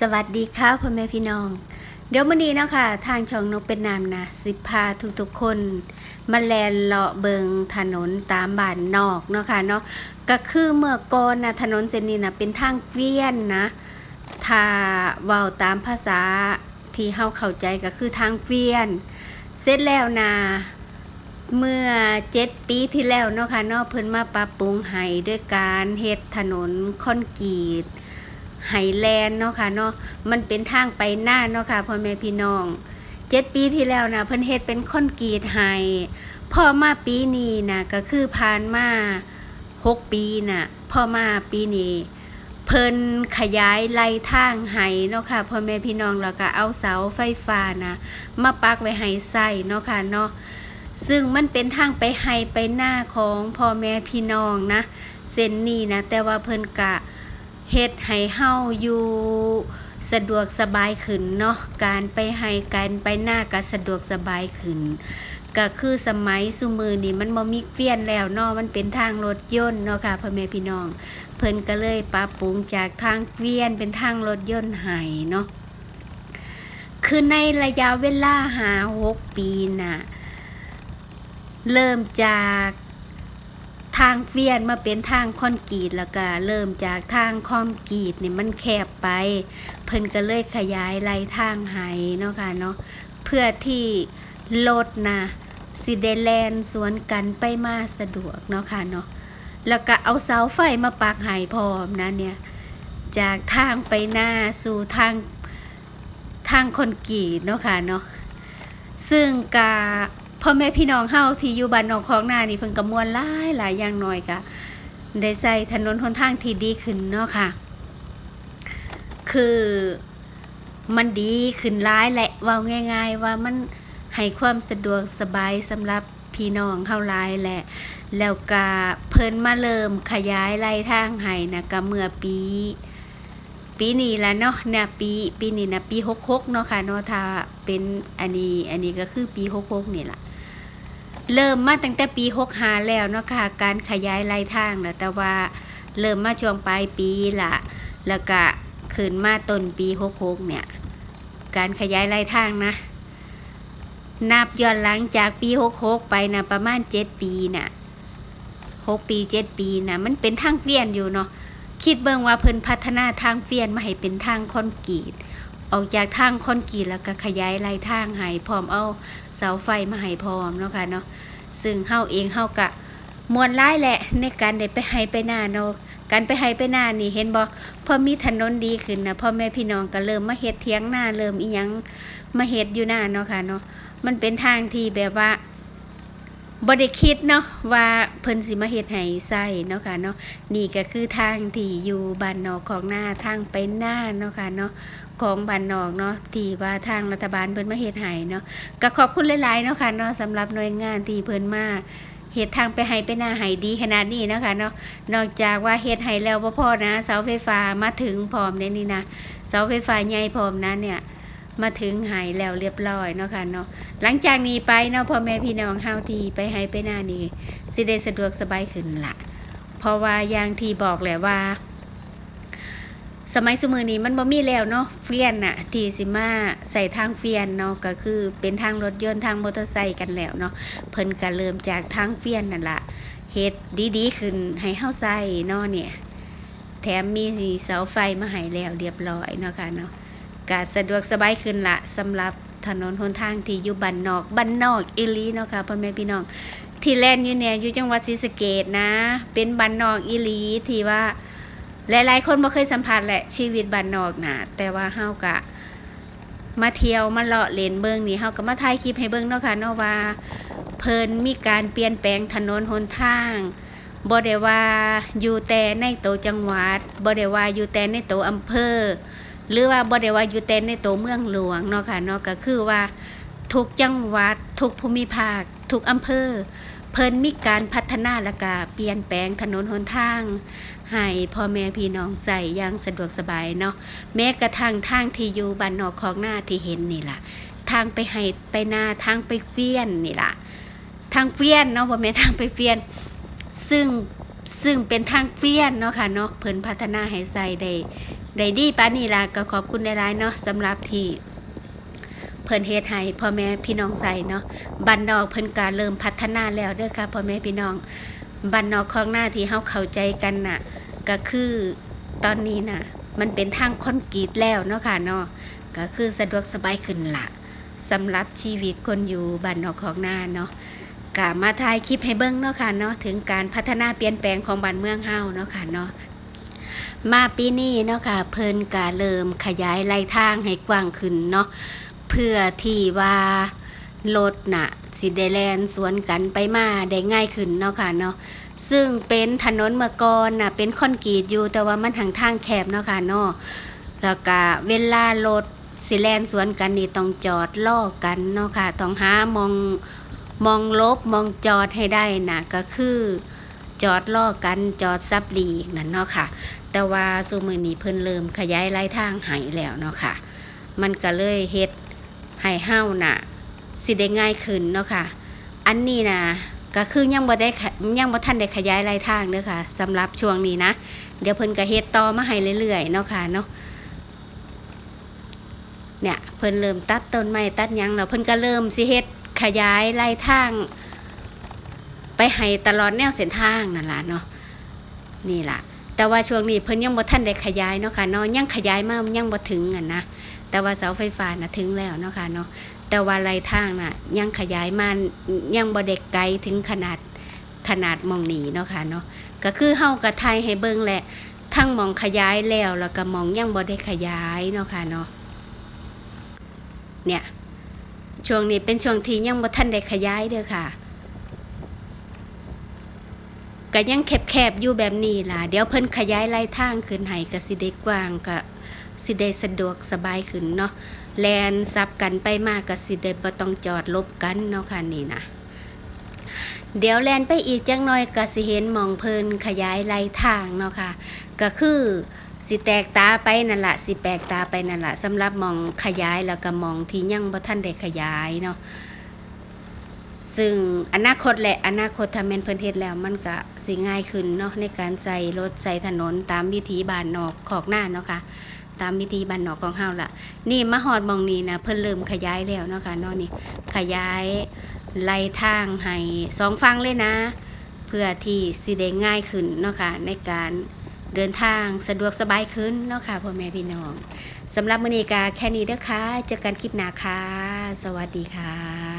สวัสดีค่ะพ่อแม่พี่น้อง เดี๋ยววันนี้เนาะคะทางช่องนกเป็นนามนะสิพาทุกๆคนมาแลนเลาะเบิงถนนตามบ้านนอกเนาะค่ะเนาะก็คือเมื่อก่อนนะถนนเส้นนี้นะเป็นทางเวียนนะถ้าเว้าตามภาษาที่เฮาเข้าใจก็คือทางเวียน เสร็จแล้วนะเมื่อเจ็ดปีที่แล้วเนาะค่ะเนาะเพิ่นมาปรับปรุงให้ด้วยการเฮ็ดถนนคอนกรีต ไฮแลนด์เนาะค่ะเนาะมันเป็นทางไปหน้าเนาะค่ะพ่อแม่พี่น้องเจ็ดปีที่แล้วนะเพิ่นเฮ็ดเป็นคอนกรีตไฮพอมาปีนี้นะก็คือผ่านมาหกปีน่ะพอมาปีนี้เพิ่นขยายไล่ทางไฮเนาะค่ะพ่อแม่พี่น้องแล้วก็เอาเสาไฟฟ้านะมาปักไว้ให้ใส่เนาะค่ะเนาะซึ่งมันเป็นทางไปไฮไปหน้าของพ่อแม่พี่น้องนะเส้นนี้นะแต่ว่าเพิ่นกะ เฮ็ดให้เฮาอยู่สะดวกสบายขึ้นเนาะการไปให้การไปหน้าก็สะดวกสบายขึ้นก็คือสมัยสุมือนี่มันบ่มีเกวียนแล้วเนาะมันเป็นทางรถยนต์เนาะค่ะพ่อแม่พี่น้อง เพิ่นก็เลยปรับปรุงจากทางเกวียนเป็นทางรถยนต์ให้เนาะคือในระยะเวลาหาหกปีน่ะเริ่มจาก ทางเวียนมาเป็นทางคอนกรีตแล้วก็เริ่มจากทางคอนกรีตนี่มันแคบไป เพิ่นก็เลยขยายไล่ทางให้เนาะค่ะเนาะเพื่อที่รถนะสิได้แลนสวนกันไปมาสะดวกเนาะค่ะเนาะแล้วก็เอาเสาไฟมาปักให้พร้อมนะเนี่ยจากทางไปหน้าสู่ทางทางคอนกรีตเนาะค่ะเนาะซึ่งกา พ่อแม่พี่น้องเฮาที่อยู่บ้านนอกของนานี่เพิ่นก็ม่วนหลายหลายอย่างหน้อยก็ได้ใส่ถนนหนทางที่ดีขึ้นเนาะค่ะ คือมันดีขึ้นหลายแหละว่าง่าย ๆ ว่ามันให้ความสะดวกสบายสำหรับพี่น้องเฮาหลายแหละ แล้วก็เพิ่นมาเริ่มขยายไล่ทางให้นะก็เมื่อปีปีนี้แหละเนาะเนี่ยปีปีนี้นะปี66เนาะค่ะเนาะถ้าเป็นอันนี้อันนี้ก็คือปี66นี่แหละ เริ่มมาตั้งแต่ปี65แล้วเนาะค่ะการขยายไล่ทางนะแต่ว่าเริ่มมาช่วงปลายปีละแล้วก็ขึ้นมาต้นปี66เนี่ย การขยายไล่ทางนะ นับย้อนหลังจากปี66ไปนะประมาณ7ปีน่ะ6ปี7ปีน่ะมันเป็นทางเวียนอยู่เนาะคิดเบิ่งว่าเพิ่นพัฒนาทางเฟียนมาให้เป็นทางคอนกรีต ออกจากทางคอนกรีตแล้วก็ขยายลายทางให้พร้อมเอาเสาไฟมาให้พร้อมเนาะค่ะเนาะซึ่งเฮาเองเฮากะมวนร้ายแหละในการได้ไปให้ไปหน้าเนาะการไปให้ไปหน้านี่เห็นบ่พอมีถนนดีขึ้นนะพ่อแม่พี่น้องก็เริ่มมาเฮ็ดเถียงหน้าเริ่มอีหยังมาเฮ็ดอยู่หน้าเนาะค่ะเนาะมันเป็นทางที่แบบว่า บ่ได้คิดเนาะว่าเพิ่นสิมาเฮ็ดให้ใส่เนาะค่ะเนาะนี่ก็คือทางที่อยู่บ้านนอกของหน้าทางไปหน้าเนาะค่ะเนาะของบ้านนอกเนาะที่ว่าทางรัฐบาลเพิ่นมาเฮ็ดให้เนาะก็ขอบคุณหลายๆเนาะค่ะเนาะสำหรับหน่วยงานที่เพิ่นมาเฮ็ดทางไปให้ไปหน้าให้ดีขนาดนี้เนาะค่ะเนาะนอกจากว่าเฮ็ดให้แล้วบ่พอนะเสาไฟฟ้ามาถึงพร้อมในนี่นะเสาไฟฟ้าใหญ่พร้อมนะเนี่ย มาถึงหายแล้วเรียบร้อยเนาะค่ะเนาะหลังจากนี้ไปเนาะพ่อแม่พี่น้องเฮาที่ไปให้ไปหน้านี่สิได้สะดวกสบายขึ้นละเพราะว่าอย่างที่บอกแหละว่า สมัยสมือนี้มันบ่มีแล้วเนาะเฟียนน่ะทีสิมาใส่ทางเฟียนเนาะก็คือเป็นทางรถยนต์ทางมอเตอร์ไซค์กันแล้วเนาะเพิ่นก็เริ่มจากทางเฟียนนั่นละเฮ็ดดีๆขึ้นให้เฮาใส่เนาะเนี่ยแถมมีเสาไฟมาให้แล้วเรียบร้อยเนาะค่ะเนาะ ก็สะดวกสบายขึ้นละสำหรับถนนหนทางที่อยู่บ้านนอกบ้านนอกอีลีเนาะค่ะพ่อแม่พี่น้องที่แลนด์อยู่เนี่ยอยู่จังหวัดศรีสะเกดนะ เป็นบ้านนอกอีลีที่ว่าหลาย ๆ คนบ่เคยสัมผัสแหละชีวิตบ้านนอกนะแต่ว่าเฮากะมาเที่ยวมาเลาะเลนเบิ่งนี่เฮาก็มาถ่ายคลิปให้เบิ่งเนาะค่ะเนาะว่าเพิ่นมีการเปลี่ยนแปลงถนนหนทางบ่ได้ว่าอยู่แต่ในโตวจังหวัดบ่ได้ว่าอยู่แต่ในโตวอำเภอ หรือว่าบ่ได้ว่าอยู่แต่ในโตวเมืองหลวงเนาะค่ะเนาะก็คือว่าทุกจังหวัดทุกภูมิภาค ทุกอำเภอ เพิ่นมีการพัฒนาและก็เปลี่ยนแปลงถนนหนทาง ให้พ่อแม่พี่น้องใส่อย่างสะดวกสบายเนาะแม้กระทั่งทางที่อยู่บ้านนอกของหน้าที่เห็นนี่ล่ะ ทางไปให้ไปนาทางไปเฟี้ยนนี่ล่ะ ทางเฟี้ยนเนาะบ่แม่นทางไปเฟี้ยน ซึ่งซึ่งเป็นทางเฟี้ยนเนาะค่ะเนาะเพิ่นพัฒนาให้ใส่ได้ ได้ดีป้านีล่ะก็ขอบคุณหลายๆเนาะสำหรับที่เพิ่นเฮ็ดให้พ่อแม่พี่น้องใส่เนาะบ้านนอกเพิ่นก็เริ่มพัฒนาแล้วเด้อค่ะพ่อแม่พี่น้องบ้านนอกของหน้าที่เฮาเข้าใจกันน่ะ ก็คือตอนนี้น่ะ มันเป็นทางคอนกรีตแล้วเนาะค่ะเนาะก็คือสะดวกสบายขึ้นละสำหรับชีวิตคนอยู่บ้านนอกของหน้าเนาะกะมาถ่ายคลิปให้เบิ่งเนาะค่ะเนาะถึงการพัฒนาเปลี่ยนแปลงของบ้านเมืองเฮาเนาะค่ะเนาะ มาปีนี้เนาะค่ะเพิ่นก็เริ่มขยายไหลทางให้กว้างขึ้นเนาะเพื่อที่ว่ารถน่ะสิได้แลนสวนกันไปมาได้ง่ายขึ้นเนาะค่ะเนาะซึ่งเป็นถนนเมื่อก่อนน่ะเป็นคอนกรีตอยู่แต่ว่ามันทางทางแคบเนาะค่ะเนาะแล้วก็เวลารถสิแลนสวนกันนี่ต้องจอดล่อกันเนาะค่ะต้องหามองมองลบมองจอดให้ได้น่ะก็คือ จอดล่อกันจอดซับลีกนั่นเนาะค่ะ แต่ว่าซูมือนี้เพิ่นเริ่มขยายไล่ทางให้แล้วเนาะค่ะ มันก็เลยเฮ็ดให้เฮาน่ะสิได้ง่ายขึ้นเนาะค่ะ อันนี้นะก็คือยังบ่ได้ยังบ่ทันได้ขยายรายทางเด้อค่ะสำหรับช่วงนี้นะ เดี๋ยวเพิ่นก็เฮ็ดต่อมาให้เรื่อยๆเนาะค่ะเนาะเนี่ยเพิ่นเริ่มตัดต้นไม้ตัดยังแล้วเพิ่นก็เริ่มสิเฮ็ดขยายรายทาง ไปให้ตลอดแนวเส้นทางนั่นล่ะเนาะนี่ล่ะ แต่ว่าช่วงนี้เพิ่นยังบ่ทันได้ขยายเนาะค่ะเนาะยังขยายมากยังบ่ถึงอะนะแต่ว่าเสาไฟฟ้าน่ะถึงแล้วเนาะค่ะเนาะแต่ว่าไรทางน่ะยังขยายมายังบ่เด็กไกลถึงขนาดขนาดมองหนีเนาะค่ะเนาะก็คือเฮากะไทยให้เบิ่งแหละทั้งมองขยายแล้วแล้วก็มองยังบ่ได้ขยายเนาะค่ะเนาะเนี่ยช่วงนี้เป็นช่วงที่ยังบ่ทันได้ขยายเด้อค่ะ ก็ยังแคบๆอยู่แบบนี้ล่ะ เดี๋ยวเพิ่นขยายไล่ทางขึ้นให้ก็สิได้กว้างก็สิได้สะดวกสบายขึ้นเนาะแลนซับกันไปมากก็สิได้บ่ต้องจอดลบกันเนาะค่ะนี่นะเดี๋ยวแลนไปอีกจังหน้อยก็สิเห็นมองเพลินขยายไหลทางเนาะค่ะ ก็คือสิแตกตาไปนั่นละสิแปกตาไปนั่นละสำหรับมองขยายแล้วก็มองที่ยังบ่ทันได้ขยายเนาะซึ่งอนาคตแหละอนาคตถ้าแม่นเพิ่นเฮ็ดแล้วมันก็ สิง่ายขึ้นเนาะในการใส่รถใส่ถนนตามวิถีบ้านนอกขอกหน้าเนาะค่ะตามวิธีบ้านนอกของเฮาล่ะ นี่มาฮอดมองนี้นะเพิ่นเริ่มขยายแล้วเนาะค่ะเนาะนี่ขยายไล่ทางให้สองฝั่งเลยนะ เพื่อที่สิได้ง่ายขึ้นเนาะค่ะในการเดินทางสะดวกสบายขึ้นเนาะค่ะพ่อแม่พี่น้องสำหรับมื้อนี้ก็แค่นี้เด้อค่ะเจอกันคลิปหน้าค่ะ สวัสดีค่ะ